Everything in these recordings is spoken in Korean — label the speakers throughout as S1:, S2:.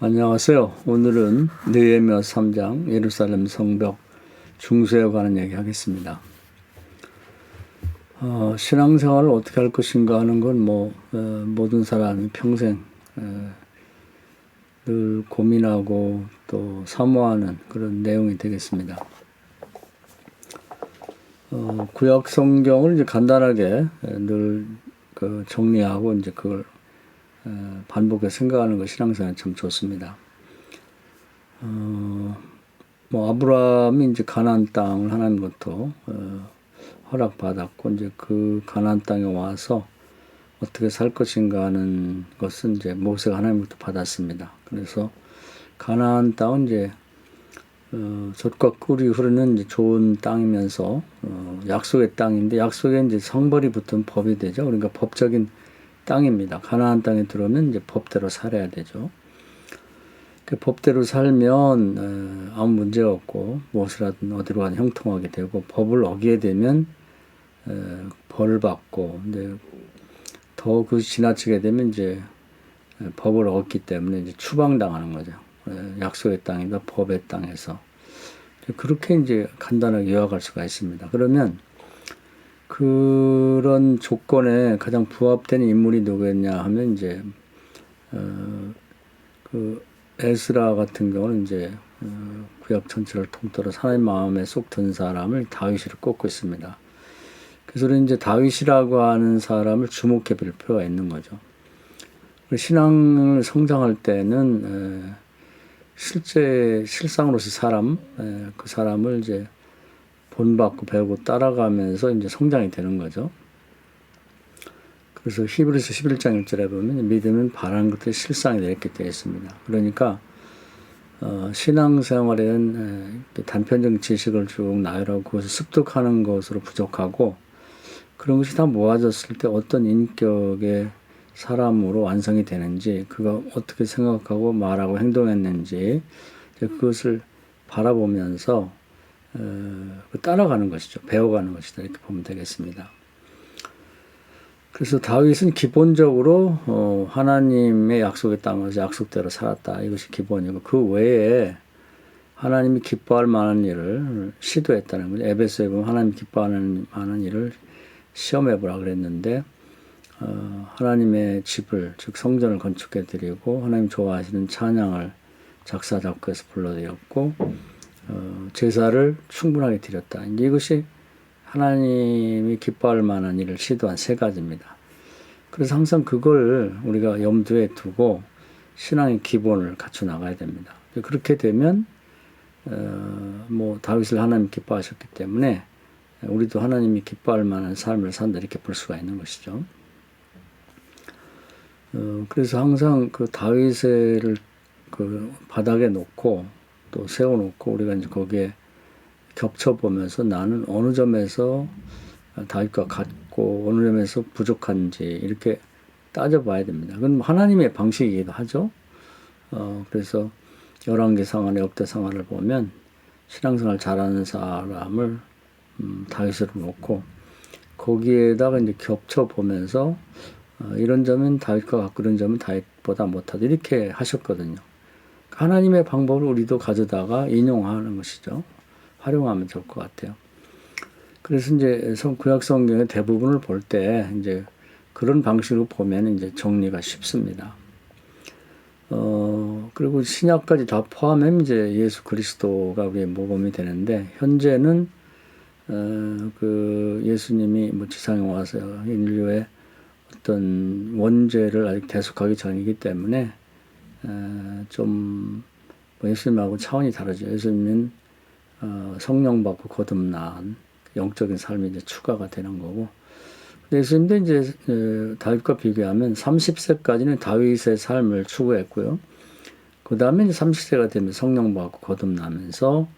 S1: 안녕하세요. 오늘은 느헤미야 3장 예루살렘 성벽 중세에 관한 얘기 하겠습니다. 어, 신앙생활을 어떻게 할 것인가 하는 건 뭐, 어, 모든 사람이 평생 어, 늘 고민하고 또 사모하는 그런 내용이 되겠습니다. 어, 구약 성경을 이제 간단하게 늘 그 정리하고 이제 그걸 어, 반복해 생각하는 것 신앙생활 참 좋습니다. 어, 뭐 아브라함이 이제 가나안 땅을 하나님부터 어, 허락받았고 이제 그 가나안 땅에 와서 어떻게 살 것인가 하는 것은 이제 모세가 하나님부터 받았습니다. 그래서 가나안 땅은 이제 어, 젖과 꿀이 흐르는 이제 좋은 땅이면서 어, 약속의 땅인데 약속에 이제 성벌이 붙은 법이 되죠. 그러니까 법적인 땅입니다. 가나안 땅에 들어오면 이제 법대로 살아야 되죠. 그 법대로 살면 어, 아무 문제 없고 무엇이라든 어디로 가든 형통하게 되고 법을 어기게 되면 어, 벌 받고 근데 더 그 지나치게 되면 이제 어, 법을 어겼기 때문에 이제 추방당하는 거죠. 약속의 땅이다 법의 땅에서 그렇게 이제 간단하게 요약할 수가 있습니다. 그러면 그런 조건에 가장 부합되는 인물이 누구였냐 하면 이제 어 그 에스라 같은 경우는 이제 어, 구약 전체를 통틀어 하나님 마음에 쏙 든 사람을 다윗이를 꼽고 있습니다. 그래서 이제 다윗이라고 하는 사람을 주목해 볼 필요가 있는 거죠. 신앙을 성장할 때는 실제 실상으로서 사람 그 사람을 이제 본받고 배우고 따라가면서 이제 성장이 되는 거죠. 그래서 히브리서 11장 1절에 보면 믿음은 바라는 것들이 실상이 되게 되어 있습니다. 그러니까 어, 신앙생활에는 단편적 지식을 쭉 나열하고 그것을 습득하는 것으로 부족하고 그런 것이 다 모아졌을 때 어떤 인격의 사람으로 완성이 되는지 그가 어떻게 생각하고 말하고 행동했는지 그것을 바라보면서 어, 따라가는 것이죠. 배워가는 것이다. 이렇게 보면 되겠습니다. 그래서 다윗은 기본적으로 어, 하나님의 약속의 땅에서 약속대로 살았다. 이것이 기본이고 그 외에 하나님이 기뻐할 만한 일을 시도했다는 거죠. 에베소에 보면 하나님 기뻐하는 만한 일을 시험해 보라 그랬는데 어, 하나님의 집을 즉 성전을 건축해 드리고 하나님 좋아하시는 찬양을 작사 작곡해서 불러드렸고 어, 제사를 충분하게 드렸다. 이것이 하나님이 기뻐할 만한 일을 시도한 세 가지입니다. 그래서 항상 그걸 우리가 염두에 두고 신앙의 기본을 갖춰 나가야 됩니다. 그렇게 되면 어, 뭐 다윗을 하나님 기뻐하셨기 때문에 우리도 하나님이 기뻐할 만한 삶을 산다 이렇게 볼 수가 있는 것이죠. 어, 그래서 항상 그 다윗을 그 바닥에 놓고 또 세워놓고 우리가 이제 거기에 겹쳐보면서 나는 어느 점에서 다윗과 같고 어느 점에서 부족한지 이렇게 따져봐야 됩니다. 그건 하나님의 방식이기도 하죠. 어, 그래서 열왕기 상한의 역대 상한을 보면 신앙생활 잘하는 사람을 음, 다윗으로 놓고 거기에다가 이제 겹쳐 보면서 어, 이런 점은 다윗과 같고 이런 점은 다윗보다 못하다 이렇게 하셨거든요. 하나님의 방법을 우리도 가져다가 인용하는 것이죠. 활용하면 좋을 것 같아요. 그래서 이제 성 구약 성경의 대부분을 볼 때 이제 그런 방식으로 보면 이제 정리가 쉽습니다. 어, 그리고 신약까지 다 포함하면 이제 예수 그리스도가 우리의 모범이 되는데, 현재는, 어, 그 예수님이 뭐 지상에 와서 인류의 어떤 원죄를 아직 대속하기 전이기 때문에, 좀 예수님하고 차원이 다르죠. 예수님은 어, 성령 받고 거듭난 영적인 삶이 이제 추가가 되는 거고 예수님도 이제 다윗과 비교하면 30세까지는 다윗의 삶을 추구했고요. 그 다음에 30세가 되면 성령 받고 거듭나면서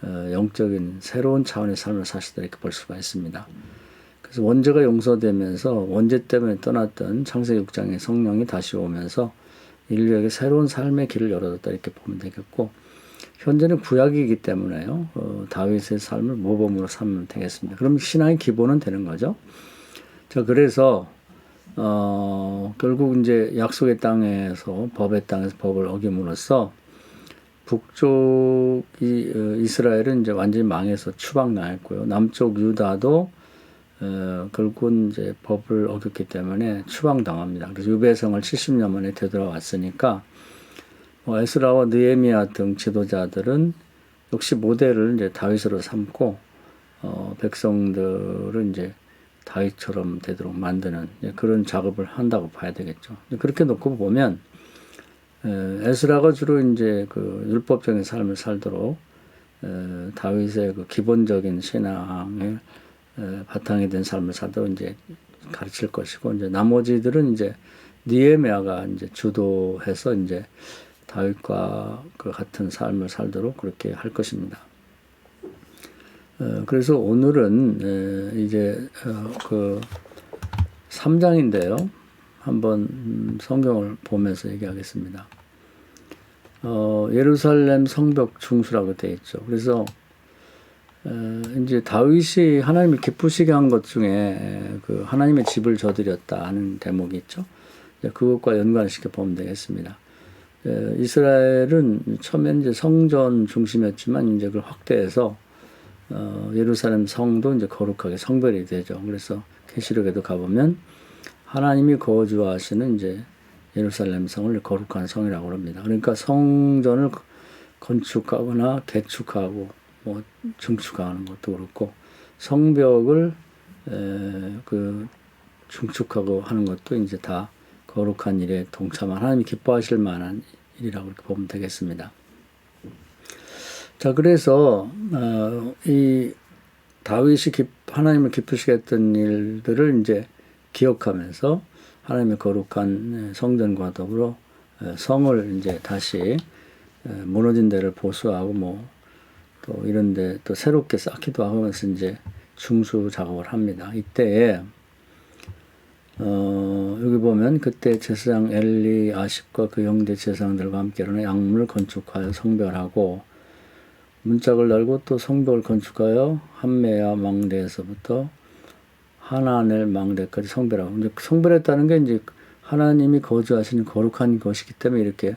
S1: 어, 영적인 새로운 차원의 삶을 사시다 이렇게 볼 수가 있습니다. 그래서 원죄가 용서되면서 원죄 때문에 떠났던 창세기 6장의 성령이 다시 오면서 인류에게 새로운 삶의 길을 열어줬다 이렇게 보면 되겠고 현재는 구약이기 때문에요. 어, 다윗의 삶을 모범으로 삼으면 되겠습니다. 그럼 신앙의 기본은 되는 거죠. 자 그래서 어, 결국 이제 약속의 땅에서 법의 땅에서 법을 어김으로써 북쪽 이, 어, 이스라엘은 이제 완전히 망해서 추방 당했고요. 남쪽 유다도 어, 결국은 이제 법을 어겼기 때문에 추방 당합니다. 그래서 유배성을 70년 만에 되돌아왔으니까 뭐 에스라와 느헤미야 등 지도자들은 역시 모델을 이제 다윗으로 삼고 어, 백성들을 이제 다윗처럼 되도록 만드는 그런 작업을 한다고 봐야 되겠죠. 그렇게 놓고 보면 에, 에스라가 주로 이제 그 율법적인 삶을 살도록 에, 다윗의 그 기본적인 신앙의 에, 바탕이 된 삶을 살도록 이제 가르칠 것이고 이제 나머지들은 이제 니에미아가 이제 주도해서 이제 다윗과 그 같은 삶을 살도록 그렇게 할 것입니다. 어, 그래서 오늘은 에, 이제 어, 그 3장인데요. 한번 음, 성경을 보면서 얘기하겠습니다. 어, 예루살렘 성벽 중수라고 되어 있죠. 그래서 어, 이제 다윗이 하나님이 기쁘시게 한 것 중에 그 하나님의 집을 저드렸다 하는 대목이 있죠. 그것과 연관시켜 보면 되겠습니다. 에, 이스라엘은 처음에 이제 성전 중심이었지만 이제 그걸 확대해서 어, 예루살렘 성도 이제 거룩하게 성별이 되죠. 그래서 계시록에도 가보면 하나님이 거주하시는 이제 예루살렘 성을 거룩한 성이라고 합니다. 그러니까 성전을 건축하거나 개축하고 뭐 증축하는 것도 그렇고 성벽을 에, 그 중축하고 하는 것도 이제 다 거룩한 일에 동참한 하나님이 기뻐하실 만한 일이라고 보면 되겠습니다. 자, 그래서 어, 이 다윗이 기, 하나님을 기쁘시게 했던 일들을 이제 기억하면서 하나님의 거룩한 성전과 더불어 성을 이제 다시 무너진 데를 보수하고 뭐 또 이런데 또 새롭게 쌓기도 하면서 이제 중수 작업을 합니다. 이때에 어, 여기 보면 그때 제사장 엘리 아십과 그 형제 제사장들과 함께 일어나 양문을 건축하여 성별하고 문짝을 열고 또 성벽을 건축하여 한매야 망대에서부터 하나넬 망대까지 성별하고 이제 성별했다는 게 이제 하나님이 거주하시는 거룩한 것이기 때문에 이렇게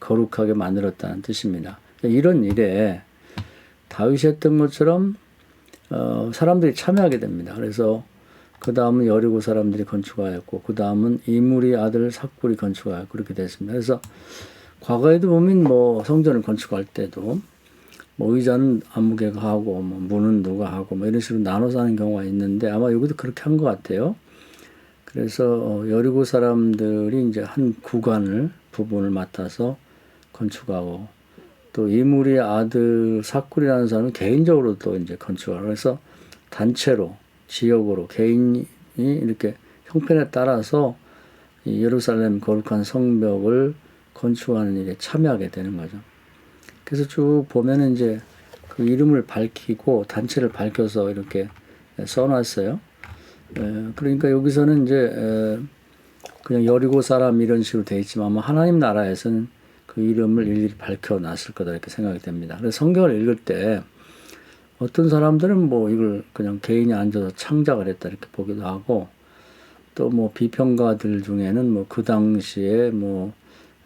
S1: 거룩하게 만들었다는 뜻입니다. 이런 일에 다윗이 했던 것처럼 어, 사람들이 참여하게 됩니다. 그래서 그 다음은 여리고 사람들이 건축하였고 그 다음은 이무리 아들 삭불이 건축하였고 그렇게 됐습니다. 그래서 과거에도 보면 뭐 성전을 건축할 때도 뭐 의자는 아무개가 하고 뭐 문은 누가 하고 뭐 이런 식으로 나눠서 하는 경우가 있는데 아마 여기도 그렇게 한 것 같아요. 그래서 어, 여리고 사람들이 이제 한 구간을 부분을 맡아서 건축하고 또 이물의 아들 사꿀이라는 사람은 개인적으로 또 이제 건축하고 그래서 단체로 지역으로 개인이 이렇게 형편에 따라서 이 예루살렘 거룩한 성벽을 건축하는 일에 참여하게 되는 거죠. 그래서 쭉 보면은 이제 그 이름을 밝히고 단체를 밝혀서 이렇게 써놨어요. 에, 그러니까 여기서는 이제 에, 그냥 여리고 사람 이런 식으로 돼 있지만 아마 하나님 나라에서는 그 이름을 일일이 밝혀놨을 거다 이렇게 생각이 됩니다. 그래서 성경을 읽을 때 어떤 사람들은 뭐 이걸 그냥 개인이 앉아서 창작을 했다 이렇게 보기도 하고 또 뭐 비평가들 중에는 뭐 그 당시에 뭐,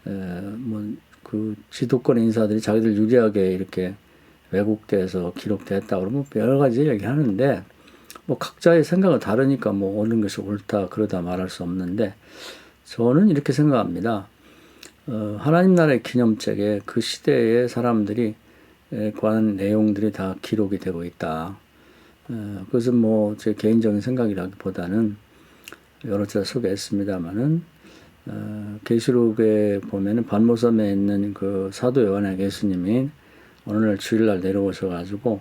S1: 에, 뭐그 지도권 인사들이 자기들 유리하게 이렇게 왜곡돼서 기록됐다 그러면 여러 가지 얘기하는데 뭐 각자의 생각은 다르니까 뭐 어느 것이 옳다 그러다 말할 수 없는데 저는 이렇게 생각합니다. 어, 하나님 나라의 기념책에 그 시대의 사람들이 관한 내용들이 다 기록이 되고 있다. 어, 그것은 뭐 제 개인적인 생각이라기보다는 여러 차례 소개했습니다마는 어, 계시록에 보면은 반모섬에 있는 그 사도 요한의 예수님이 어느 날 주일날 내려오셔 가지고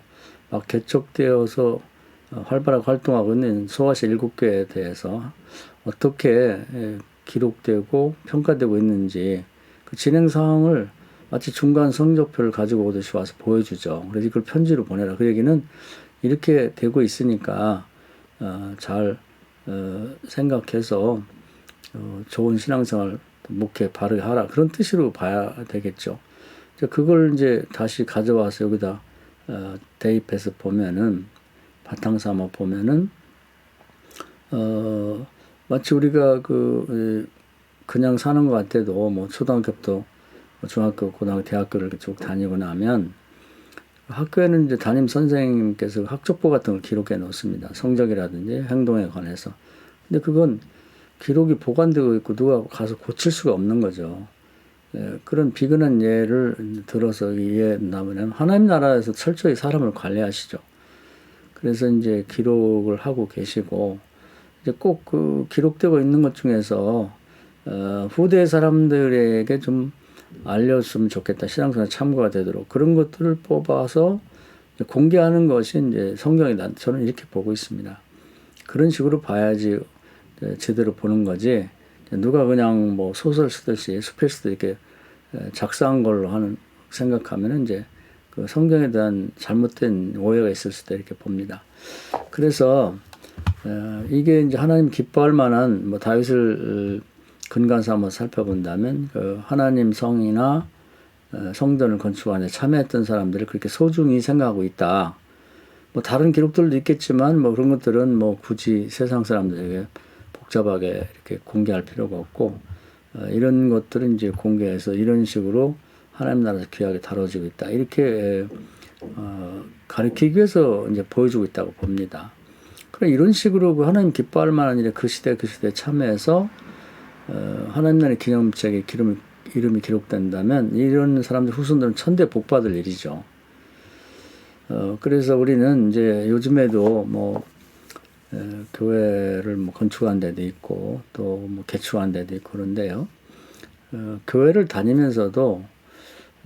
S1: 막 개척되어서 어, 활발하게 활동하고 있는 소아시 일곱 교에 대해서 어떻게 예, 기록되고 평가되고 있는지 그 진행 상황을 마치 중간 성적표를 가지고 오듯이 와서 보여주죠. 그래서 이걸 편지로 보내라. 그 얘기는 이렇게 되고 있으니까 어, 잘 어, 생각해서 어, 좋은 신앙생활 목회 바르게 하라 그런 뜻으로 봐야 되겠죠. 그걸 이제 다시 가져와서 여기다 어, 대입해서 보면은 바탕 삼아 보면은 어, 마치 우리가 그 에, 그냥 사는 것 같아도 뭐 초등학교부터 뭐 중학교, 고등학교, 대학교를 쭉 다니고 나면 학교에는 이제 담임 선생님께서 학족보 같은 걸 기록해 놓습니다. 성적이라든지 행동에 관해서. 근데 그건 기록이 보관되고 있고 누가 가서 고칠 수가 없는 거죠. 예, 그런 비근한 예를 들어서 이해한다면 하나님 나라에서 철저히 사람을 관리하시죠. 그래서 이제 기록을 하고 계시고 이제 꼭 그 기록되고 있는 것 중에서 어, 후대 사람들에게 좀 알렸으면 좋겠다. 신앙생활 참고가 되도록 그런 것들을 뽑아서 공개하는 것이 이제 성경이다. 저는 이렇게 보고 있습니다. 그런 식으로 봐야지 이제 제대로 보는 거지. 누가 그냥 뭐 소설 쓰듯이 스페이스도 이렇게 작성한 걸로 하는 생각하면 이제 그 성경에 대한 잘못된 오해가 있을 수도 이렇게 봅니다. 그래서 어, 이게 이제 하나님 기뻐할 만한 뭐 다윗을 근간 삼아 살펴본다면 그 하나님 성이나 어, 성전을 건축하는 데 참여했던 사람들을 그렇게 소중히 생각하고 있다. 뭐 다른 기록들도 있겠지만 뭐 그런 것들은 뭐 굳이 세상 사람들에게 복잡하게 이렇게 공개할 필요가 없고 어, 이런 것들은 이제 공개해서 이런 식으로 하나님 나라에서 귀하게 다뤄지고 있다. 이렇게 어, 가르치기 위해서 이제 보여주고 있다고 봅니다. 그럼 이런 식으로 그 하나님 기뻐할 만한 일에 그 시대 그 시대에 참여해서 어, 하나님 나라의 기념책에 기름이, 이름이 기록된다면 이런 사람들 후손들은 천대 복 받을 일이죠. 어, 그래서 우리는 이제 요즘에도 뭐 에, 교회를 뭐 건축한 데도 있고 또 뭐 개축한 데도 있고 그런데요. 어, 교회를 다니면서도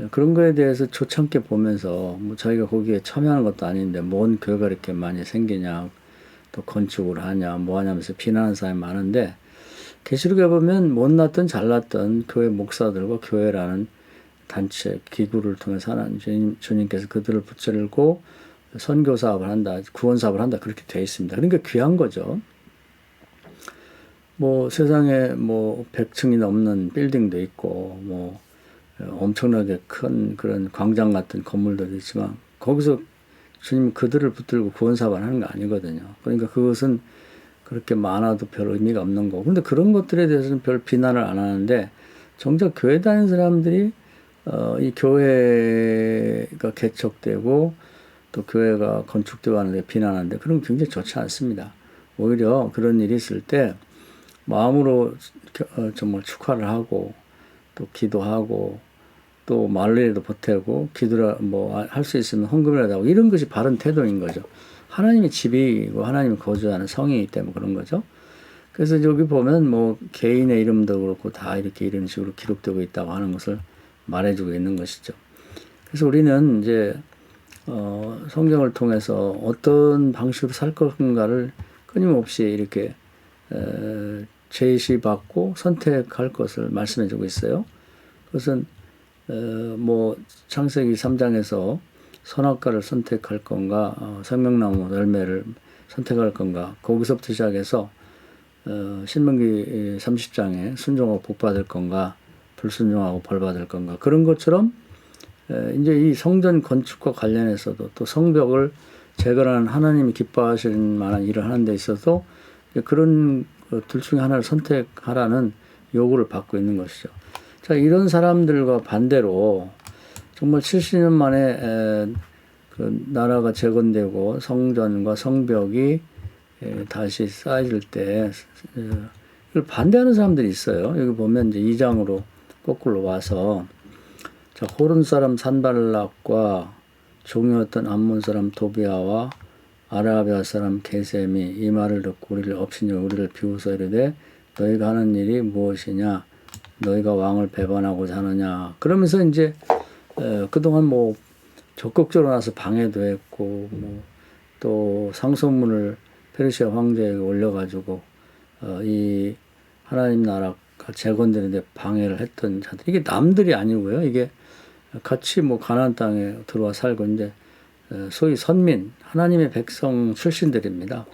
S1: 그런 거에 대해서 초창게 보면서 뭐 자기가 거기에 참여하는 것도 아닌데 뭔 교회가 이렇게 많이 생기냐 또 건축을 하냐 뭐 하냐면서 비난하는 사람이 많은데 계시록에 보면 못났던 잘났던 교회 목사들과 교회라는 단체 기구를 통해서 하나님 주님, 주님께서 그들을 붙들고 선교 사업을 한다 구원 사업을 한다 그렇게 돼 있습니다. 그러니까 귀한 거죠. 뭐 세상에 뭐 100층이 넘는 빌딩도 있고 뭐 엄청나게 큰 그런 광장 같은 건물들도 있지만 거기서 주님 그들을 붙들고 구원 사업을 하는 거 아니거든요. 그러니까 그것은 그렇게 많아도 별 의미가 없는 거고. 근데 그런 것들에 대해서는 별 비난을 안 하는데 정작 교회 다니는 사람들이 어, 이 교회가 개척되고 또 교회가 건축되고 하는데 비난하는데 건 굉장히 좋지 않습니다. 오히려 그런 일이 있을 때 마음으로 어, 정말 축하를 하고 또 기도하고 또 말로라도 보태고 기도라 뭐 할 수 있으면 헌금이라도 하고 이런 것이 바른 태도인 거죠. 하나님의 집이고 하나님이 거주하는 성이기 때문에 그런 거죠. 그래서 여기 보면 뭐 개인의 이름도 그렇고 다 이렇게 이런 식으로 기록되고 있다고 하는 것을 말해주고 있는 것이죠. 그래서 우리는 이제 어, 성경을 통해서 어떤 방식으로 살 것인가를 끊임없이 이렇게 에, 제시받고 선택할 것을 말씀해주고 있어요. 그것은 어, 뭐 창세기 3장에서 선악과를 선택할 건가, 어, 생명나무 열매를 선택할 건가, 거기서부터 시작해서 어, 신명기 30장에 순종하고 복 받을 건가, 불순종하고 벌 받을 건가 그런 것처럼 에, 이제 이 성전 건축과 관련해서도 또 성벽을 재건하는 하나님이 기뻐하실 만한 일을 하는 데 있어서 그런 둘 중에 하나를 선택하라는 요구를 받고 있는 것이죠. 자, 이런 사람들과 반대로 정말 70년 만에 에, 그 나라가 재건되고 성전과 성벽이 에, 다시 쌓여질 때 에, 이걸 반대하는 사람들이 있어요. 여기 보면 이제 2장으로 거꾸로 와서 자, 호른 사람 산발락과 종이었던 암몬 사람 도비아와 아라비아 사람 게셈이 이 말을 듣고 우리를 업신여 우리를 비웃어 이르되 너희가 하는 일이 무엇이냐 너희가 왕을 배반하고자 하느냐 그러면서 이제 에, 그동안 뭐 적극적으로 나서 방해도 했고 뭐 또 상소문을 페르시아 황제에게 올려가지고 어, 이 하나님 나라가 재건되는데 방해를 했던 자들 이게 남들이 아니고요 이게 같이 뭐 가나안 땅에 들어와 살고 이제 소위 선민 하나님의 백성 출신들입니다.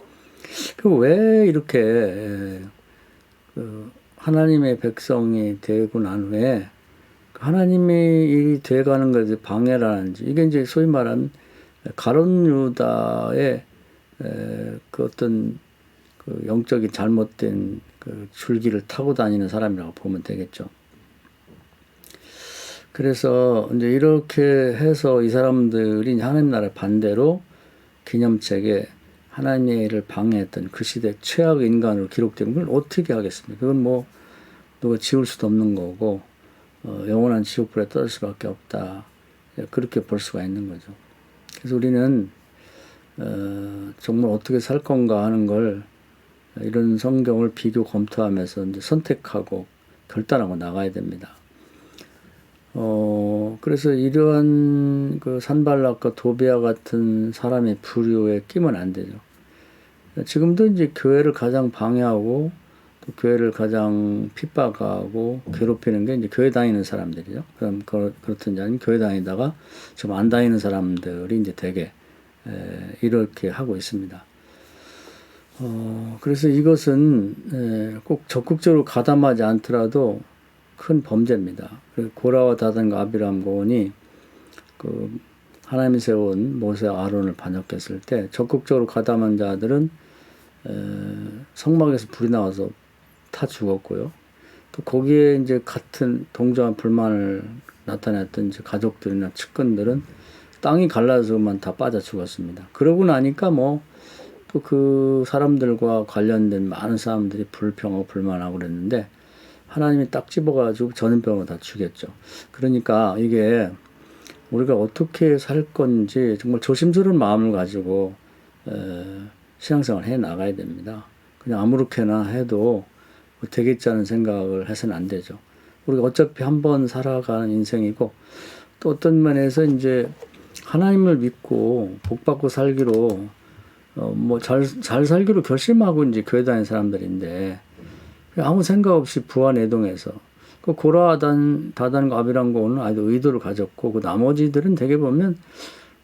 S1: 그왜 이렇게 그 하나님의 백성이 되고 난 후에 하나님의 일이 돼가는 것에 방해라는지 이게 이제 소위 말하는 가론 유다의 그 어떤 그그 영적인 잘못된 그 줄기를 타고 다니는 사람이라고 보면 되겠죠. 그래서 이제 이렇게 해서 이 사람들이 하나님 나라 반대로 기념책에 하나님의 일을 방해했던 그 시대 최악 인간으로 기록된 걸 어떻게 하겠습니까? 그건 뭐 누가 지울 수도 없는 거고 어, 영원한 지옥불에 떨 수밖에 없다. 예, 그렇게 볼 수가 있는 거죠. 그래서 우리는 어, 정말 어떻게 살 건가 하는 걸 이런 성경을 비교 검토하면서 이제 선택하고 결단하고 나가야 됩니다. 어, 그래서 이러한 그 산발락과 도비아 같은 사람의 부류에 끼면 안 되죠. 지금도 이제 교회를 가장 방해하고 또 교회를 가장 핍박하고 괴롭히는 게 이제 교회 다니는 사람들이죠. 그럼 그, 그렇든지 아니면 교회 다니다가 좀안 다니는 사람들이 이제 되게 에, 이렇게 하고 있습니다. 어, 그래서 이것은 에, 꼭 적극적으로 가담하지 않더라도 큰 범죄입니다. 고라와 다단과 아비람 고온이 그 하나님이 세운 모세 아론을 반역했을 때 적극적으로 가담한 자들은 에, 성막에서 불이 나와서 타 죽었고요. 또 거기에 이제 같은 동조한 불만을 나타냈던 이제 가족들이나 측근들은 땅이 갈라서만 다 빠져 죽었습니다. 그러고 나니까 뭐 또 그 사람들과 관련된 많은 사람들이 불평하고 불만하고 그랬는데 하나님이 딱 집어가지고 전염병으로 다 죽였죠. 그러니까 이게 우리가 어떻게 살 건지 정말 조심스러운 마음을 가지고 에, 신앙생활 해 나가야 됩니다. 그냥 아무렇게나 해도 뭐 되겠지 않은 생각을 해서는 안 되죠. 우리가 어차피 한 번 살아가는 인생이고 또 어떤 면에서 이제 하나님을 믿고 복 받고 살기로 어 뭐잘잘 살기로 결심하고 이제 교회 다니는 사람들인데 아무 생각 없이 부안해동해서 그 고라단 다단과 아비랑고는 아주 의도를 가졌고 그 나머지들은 대개 보면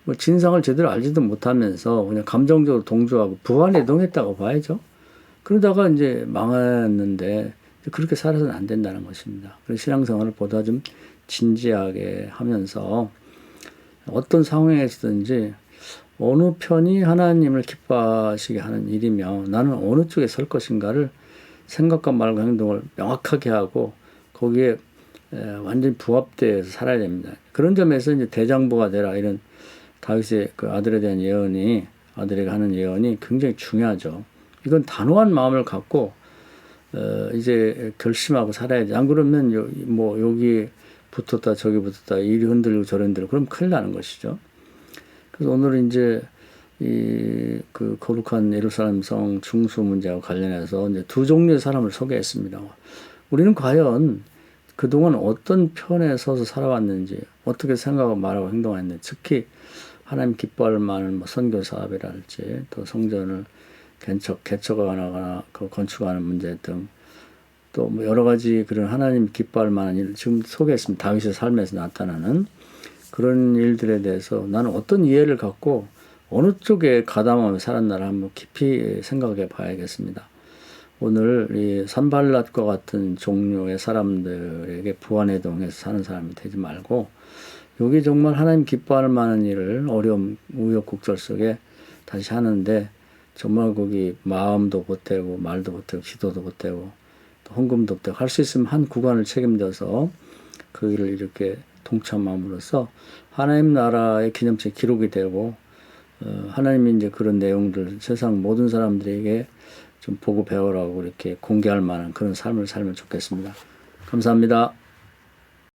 S1: 뭐 진상을 제대로 알지도 못하면서 그냥 감정적으로 동조하고 부안해동했다고 봐야죠. 그러다가 이제 망했는데 그렇게 살아서는 안 된다는 것입니다. 그래서 신앙생활을 보다 좀 진지하게 하면서 어떤 상황에서든지 어느 편이 하나님을 기뻐하시게 하는 일이며 나는 어느 쪽에 설 것인가를 생각과 말과 행동을 명확하게 하고 거기에 완전히 부합되어서 살아야 됩니다. 그런 점에서 이제 대장부가 되라 이런 다윗의 그 아들에 대한 예언이 아들에게 하는 예언이 굉장히 중요하죠. 이건 단호한 마음을 갖고 어 이제 결심하고 살아야지. 안 그러면 요, 뭐 여기 붙었다 저기 붙었다 이리 흔들리고 저리 흔들리고 그럼 큰일 나는 것이죠. 그래서 오늘 이제 이 그 거룩한 예루살렘 성 중수 문제와 관련해서 이제 두 종류의 사람을 소개했습니다. 우리는 과연 그동안 어떤 편에 서서 살아왔는지 어떻게 생각하고 말하고 행동했는지 특히 하나님 기뻐할 만한 뭐 선교 사업이랄지 또 성전을 개척 개척하거나 그 건축하는 문제 등또뭐 여러 가지 그런 하나님 기뻐할 만한 일 지금 소개했습니다. 다윗의 삶에서 나타나는 그런 일들에 대해서 나는 어떤 이해를 갖고 어느 쪽에 가담하며 살았나를 한번 깊이 생각해 봐야겠습니다. 오늘 이 산발랏과 같은 종류의 사람들에게 부안해동해서 사는 사람이 되지 말고 여기 정말 하나님 기뻐할 만한 일을 어려움 우여곡절 속에 다시 하는데 정말 거기 마음도 보태고 말도 보태고 기도도 보태고 또 헌금도 보태고 할 수 있으면 한 구간을 책임져서 그 일을 이렇게 동참함으로써 하나님 나라의 기념책 기록이 되고 어, 하나님이 이제 그런 내용들 세상 모든 사람들에게 좀 보고 배우라고 이렇게 공개할 만한 그런 삶을 살면 좋겠습니다. 감사합니다.